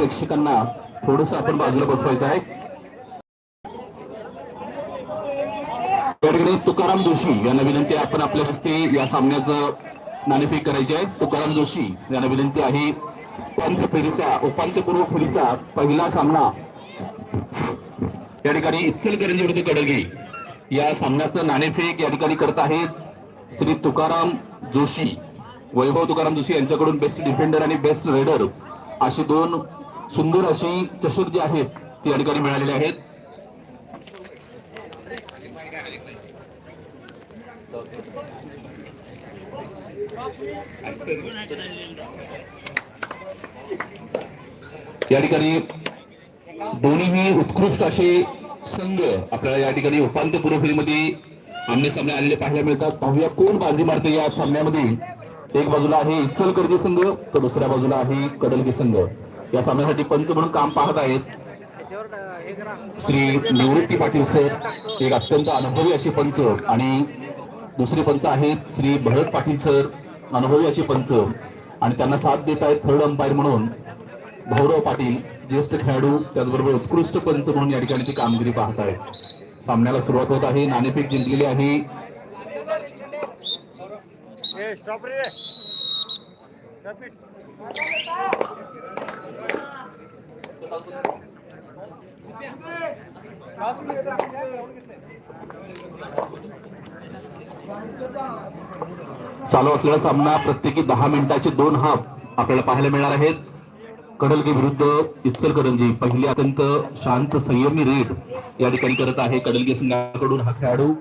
प्रेक्षकांना थोडस आपण बाजूला बसवायचं आहे. या ठिकाणी तुकाराम जोशी यांना विनंती आपण आपल्या हस्ते या सामन्याचं नाणेफेक करायची आहे. तुकाराम जोशी यांना विनंती आहे उपांत्य फेरीचा उपांत्यपूर्व फेरीचा पहिला सामना. या ठिकाणी इचलकरंजी विरुद्ध कडगे या सामन्याचं नाणेफेक या ठिकाणी करत आहेत श्री तुकाराम जोशी वैभव तुकाराम जोशी यांच्याकडून बेस्ट डिफेंडर आणि बेस्ट रेडर अशी दोन सुंदर अशी चषक जे आहेत ती या ठिकाणी मिळालेले आहेत. या ठिकाणी दोन्हीही उत्कृष्ट असे संघ आपल्याला या ठिकाणी उपांत्यपूर्व फेरीमध्ये आमने सामने आलेले पाहायला मिळतात. पाहूया कोण बाजी मारते या सामन्यामध्ये. एक बाजूला आहे इचलकरंजी संघ तर दुसऱ्या बाजूला आहे कडलगी संघ. या सामन्यासाठी पंच म्हणून काम पाहत आहेत. श्री निवृत्ती पाटील सर एक अत्यंत अनुभवी असे पंच. आणि दुसरे पंच आहेत श्री भरत पाटील सर अनुभवी असे पंच. आणि त्यांना साथ देत आहेत थर्ड अंपायर म्हणून भौरव पाटील ज्येष्ठ खेळाडू त्याचबरोबर उत्कृष्ट पंच म्हणून या ठिकाणी ती कामगिरी पाहत आहेत. सामन्याला सुरुवात होत आहे नाणेफेक जिंकलेली आहे. स्टॉप रे. चालू असलेला सामना प्रत्येकी दहा मिनिटाचे दोन हाफ आपल्याला पाहायला मिळणार आहेत. कडलगे विरुद्ध इचलकरंजी. पहिली अत्यंत शांत संयमी रेड या ठिकाणी करत आहे कडलगे संघाकडून हा खेळाडू.